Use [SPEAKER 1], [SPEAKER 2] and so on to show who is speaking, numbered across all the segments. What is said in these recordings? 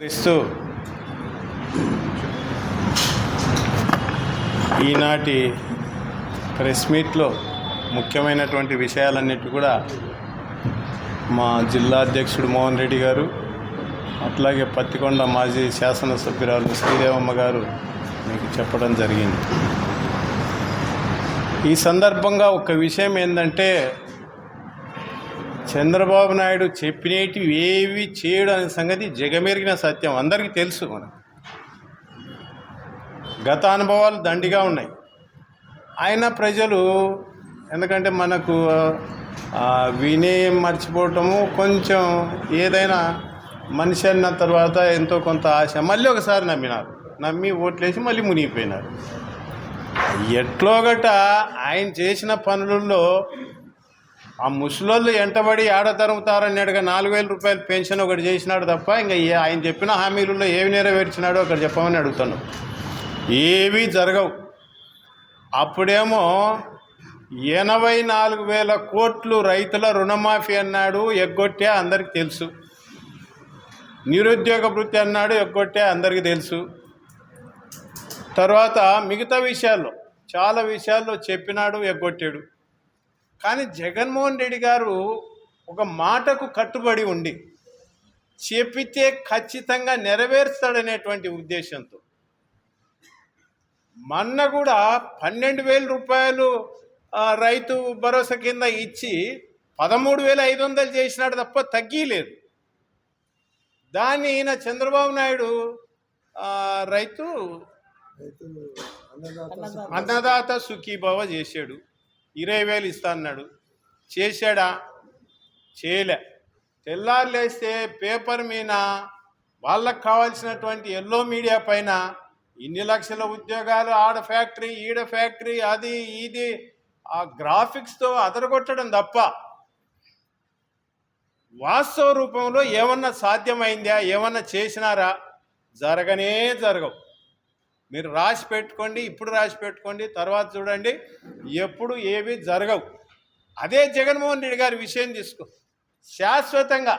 [SPEAKER 1] క్రీస్తు ఈనాటి ప్రెస్ మీట్లో ముఖ్యమైనటువంటి విషయాలన్నిటి కూడా మా జిల్లా అధ్యక్షుడు మోహన్ రెడ్డి గారు అట్లాగే పత్తికొండ మాజీ శాసనసభ్యురాలు శ్రీదేవమ్మ గారు మీకు చెప్పడం జరిగింది. ఈ సందర్భంగా ఒక విషయం ఏంటంటే చంద్రబాబు నాయుడు చెప్పినేటివి ఏవి చేయడు అనే సంగతి జగమెరిగిన సత్యం. అందరికీ తెలుసు మనకు. గత అనుభవాలు దండిగా ఉన్నాయి. ఆయన ప్రజలు ఎందుకంటే మనకు వినే మర్చిపోవటము కొంచెం ఏదైనా మనిషి అన్న తర్వాత ఎంతో కొంత ఆశ మళ్ళీ ఒకసారి నమ్మినారు. నమ్మి ఓట్లేసి మళ్ళీ మునిగిపోయినారు. ఎట్లోగట ఆయన చేసిన పనులలో ఆ ముసలోళ్ళు ఎంటబడి ఏడ తరుముతారన్నాడుగా నాలుగు వేల రూపాయలు పెన్షన్ ఒకటి చేసినాడు తప్ప ఇంకా ఆయన చెప్పిన హామీలలో ఏవి నెరవేర్చినాడో ఒకటి చెప్పమని అడుగుతాను ఏవి జరగవు. అప్పుడేమో ఎనభై నాలుగు వేల కోట్లు రైతుల రుణమాఫీ అన్నాడు ఎగ్గొట్టే అందరికి తెలుసు. నిరుద్యోగ వృత్తి అన్నాడు ఎగ్గొట్టే అందరికీ తెలుసు. తర్వాత మిగతా విషయాల్లో చాలా విషయాల్లో చెప్పినాడు ఎగ్గొట్టాడు. కానీ జగన్మోహన్ రెడ్డి గారు ఒక మాటకు కట్టుబడి ఉండి చెప్పితే ఖచ్చితంగా నెరవేరుస్తాడనేటువంటి ఉద్దేశంతో మొన్న కూడా పన్నెండు వేల రూపాయలు రైతు భరోసా కింద ఇచ్చి పదమూడు వేల ఐదు వందలు చేసినాడు తప్ప తగ్గలేదు. దాన్ని ఈయన చంద్రబాబు నాయుడు రైతు అన్నదాత సుఖీభావ చేశాడు. ఇరవై వేలు ఇస్తా అన్నాడు. చేశాడా? చేయలే. తెల్లారు లేస్తే పేపర్ మీద వాళ్ళకు కావాల్సినటువంటి ఎల్లో మీడియా పైన ఇన్ని లక్షల ఉద్యోగాలు ఆడ ఫ్యాక్టరీ ఈడ ఫ్యాక్టరీ అది ఇది ఆ గ్రాఫిక్స్తో అదరగొట్టడం తప్ప వాస్తవ రూపంలో ఏమన్నా సాధ్యమైందా? ఏమన్నా చేసినారా? జరగనే జరగవు. మీరు రాసి పెట్టుకోండి ఇప్పుడు రాసి పెట్టుకోండి తర్వాత చూడండి ఎప్పుడు ఏవి జరగవు. అదే జగన్మోహన్ రెడ్డి గారి విషయం తీసుకో. శాశ్వతంగా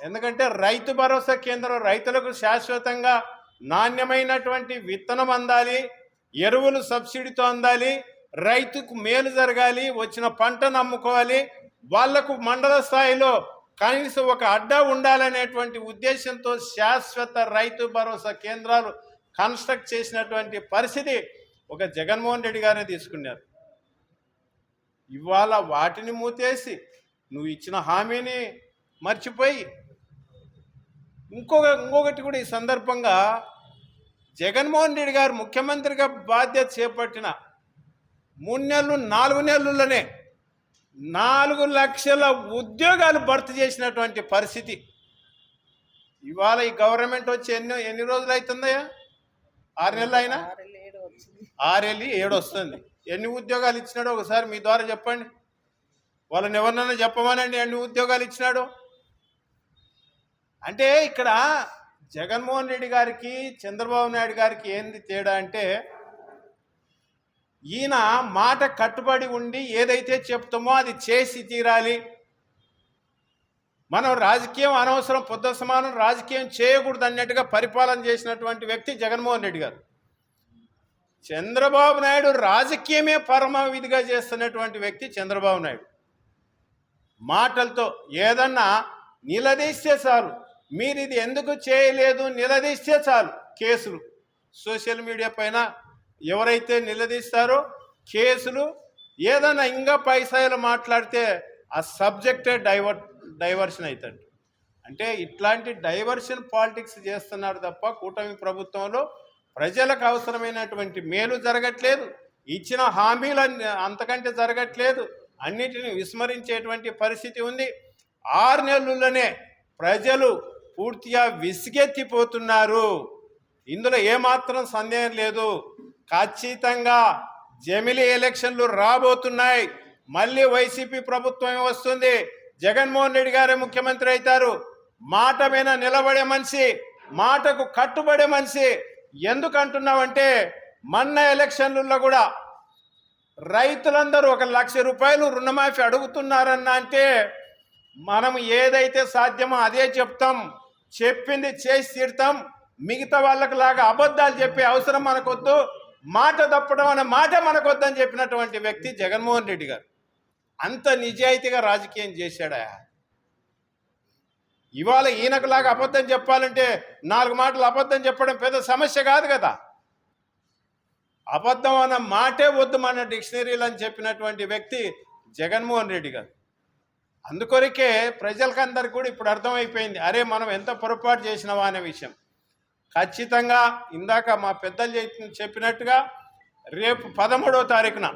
[SPEAKER 1] ఎందుకంటే రైతు భరోసా కేంద్రం రైతులకు శాశ్వతంగా నాణ్యమైనటువంటి విత్తనం అందాలి ఎరువులు సబ్సిడీతో అందాలి రైతుకు మేలు జరగాలి వచ్చిన పంటను అమ్ముకోవాలి వాళ్ళకు మండల స్థాయిలో కనీసం ఒక అడ్డా ఉండాలనేటువంటి ఉద్దేశంతో శాశ్వత రైతు భరోసా కేంద్రాలు కన్స్ట్రక్ట్ చేసినటువంటి పరిస్థితి ఒక జగన్మోహన్ రెడ్డి గారే తీసుకున్నారు. ఇవాళ వాటిని మూతేసి నువ్వు ఇచ్చిన హామీని మర్చిపోయి ఇంకొక ఇంకొకటి కూడా ఈ సందర్భంగా జగన్మోహన్ రెడ్డి గారు ముఖ్యమంత్రిగా బాధ్యత చేపట్టిన మూడు నెలలు నాలుగు నెలల్లోనే నాలుగు లక్షల ఉద్యోగాలు భర్తీ చేసినటువంటి పరిస్థితి. ఇవాళ ఈ గవర్నమెంట్ వచ్చి ఎన్ని ఎన్ని రోజులు అవుతుందయ్యా? ఆరు నెలలు అయినా? ఆరేళ్ళు ఏడు వస్తుంది ఎన్ని ఉద్యోగాలు ఇచ్చినాడో ఒకసారి మీ ద్వారా చెప్పండి. వాళ్ళని ఎవరినైనా చెప్పమనండి ఎన్ని ఉద్యోగాలు ఇచ్చినాడో. అంటే ఇక్కడ జగన్మోహన్ రెడ్డి గారికి చంద్రబాబు నాయుడు గారికి ఏంది తేడా అంటే ఈయన మాట కట్టుబడి ఉండి ఏదైతే చెప్తామో అది చేసి తీరాలి. మనం రాజకీయం అనవసరం పొద్దు సమానం రాజకీయం చేయకూడదు అన్నట్టుగా పరిపాలన చేసినటువంటి వ్యక్తి జగన్మోహన్ రెడ్డి గారు. చంద్రబాబు నాయుడు రాజకీయమే పరమ విధిగా చేస్తున్నటువంటి వ్యక్తి చంద్రబాబు నాయుడు. మాటలతో ఏదన్నా నిలదీస్తే చాలు. మీరు ఇది ఎందుకు చేయలేదు? నిలదీస్తే చాలు కేసులు. సోషల్ మీడియా పైన ఎవరైతే నిలదీస్తారో కేసులు ఏదైనా ఇంకా పైసాయలు మాట్లాడితే ఆ సబ్జెక్టే డైవర్ డైవర్షన్ అవుతాడు అంటే ఇట్లాంటి డైవర్షన్ పాలిటిక్స్ చేస్తున్నారు తప్ప కూటమి ప్రభుత్వంలో ప్రజలకు అవసరమైనటువంటి మేలు జరగట్లేదు. ఇచ్చిన హామీలు అన్ని- అంతకంటే జరగట్లేదు. అన్నిటిని విస్మరించేటువంటి పరిస్థితి ఉంది. ఆరు నెలల్లోనే ప్రజలు పూర్తిగా విసిగెత్తిపోతున్నారు. ఇందులో ఏమాత్రం సందేహం లేదు. ఖచ్చితంగా జమిలి ఎలక్షన్లు రాబోతున్నాయి. మళ్ళీ వైసీపీ ప్రభుత్వమే వస్తుంది. జగన్మోహన్ రెడ్డి గారే ముఖ్యమంత్రి అవుతారు. మాట మీద నిలబడే మనిషి మాటకు కట్టుబడే మనిషి ఎందుకు అంటున్నావంటే మొన్న ఎలక్షన్లలో కూడా రైతులందరూ ఒక లక్ష రూపాయలు రుణమాఫీ అడుగుతున్నారన్న అంటే మనం ఏదైతే సాధ్యమో అదే చెప్తాం. చెప్పింది చేసి తీరుతాం. మిగతా వాళ్ళకి లాగా అబద్ధాలు చెప్పే అవసరం మనకొద్దు. మాట తప్పడం అనే మాట మనకొద్దని చెప్పినటువంటి వ్యక్తి జగన్మోహన్ రెడ్డి గారు. అంత నిజాయితీగా రాజకీయం చేశాడా? ఇవాళ ఈయనకులాగా అబద్ధం చెప్పాలంటే నాలుగు మాటలు అబద్ధం చెప్పడం పెద్ద సమస్య కాదు కదా. అబద్ధం అన్న మాటే వద్దు మన డిక్షనరీలు అని చెప్పినటువంటి వ్యక్తి జగన్మోహన్ రెడ్డి గారు. అందుకొరకే ప్రజలకందరికీ కూడా ఇప్పుడు అర్థమైపోయింది అరే మనం ఎంత పొరపాటు చేసినావా అనే విషయం. ఖచ్చితంగా ఇందాక మా పెద్దలు చెప్పినట్టుగా రేపు పదమూడవ తారీఖున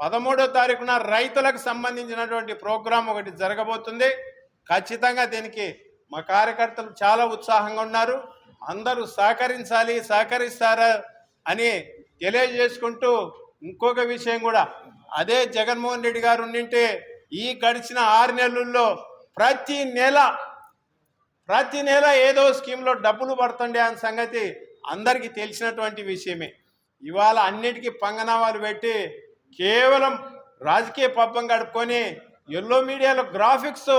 [SPEAKER 1] పదమూడో తారీఖున రైతులకు సంబంధించినటువంటి ప్రోగ్రాం ఒకటి జరగబోతుంది. ఖచ్చితంగా దీనికి మా కార్యకర్తలు చాలా ఉత్సాహంగా ఉన్నారు. అందరూ సహకరించాలి సహకరిస్తారా అని తెలియజేసుకుంటూ ఇంకొక విషయం కూడా. అదే జగన్మోహన్ రెడ్డి గారు ఉండింటే ఈ గడిచిన ఆరు నెలల్లో ప్రతి నెల ప్రతి నెల ఏదో స్కీమ్లో డబ్బులు పడుతుండే అనే సంగతి అందరికీ తెలిసినటువంటి విషయమే. ఇవాళ అన్నిటికీ పంగనామాలు పెట్టి కేవలం రాజకీయ పబ్బం గడుపుకొని ఎల్లో మీడియాలో గ్రాఫిక్స్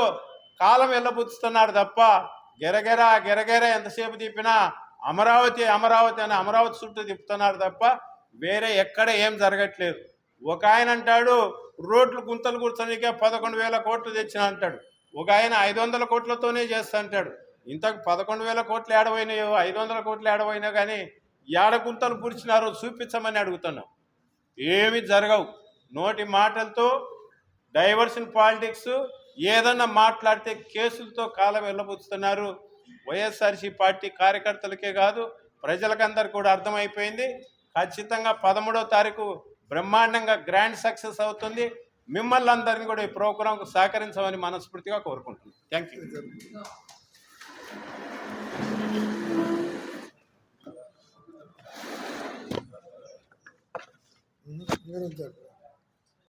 [SPEAKER 1] కాలం వెళ్ళబుచ్చుతున్నాడు తప్ప గెరగెర గెరగెర ఎంతసేపు తిప్పినా అమరావతి అమరావతి అని అమరావతి చుట్టూ తిప్పుతున్నాడు తప్ప వేరే ఎక్కడ ఏం జరగట్లేదు. ఒక ఆయన అంటాడు రోడ్లు గుంతలు కూర్చొనికే పదకొండు వేల కోట్లు తెచ్చిన అంటాడు. ఒక ఆయన ఐదు వందల కోట్లతోనే చేస్తా అంటాడు. ఇంతకు పదకొండు వేల కోట్లు ఏడవైనాయో ఐదు వందల కోట్లు ఏడవైనా కానీ ఏడ గుంతలు పూడ్చినారో చూపించమని అడుగుతున్నాం. ఏమి జరగవు. నోటి మాటలతో డైవర్షన్ పాలిటిక్స్ ఏదన్నా మాట్లాడితే కేసులతో కాలం వెళ్ళబుచ్చుతున్నారు వైఎస్ఆర్సీ పార్టీ కార్యకర్తలకే కాదు ప్రజలకందరు కూడా అర్థమైపోయింది. ఖచ్చితంగా పదమూడో తారీఖు బ్రహ్మాండంగా గ్రాండ్ సక్సెస్ అవుతుంది. మిమ్మల్ని అందరినీ కూడా ఈ ప్రోగ్రాంకు సహకరించమని మనస్ఫూర్తిగా కోరుకుంటున్నాను. Thank you.
[SPEAKER 2] निरंतर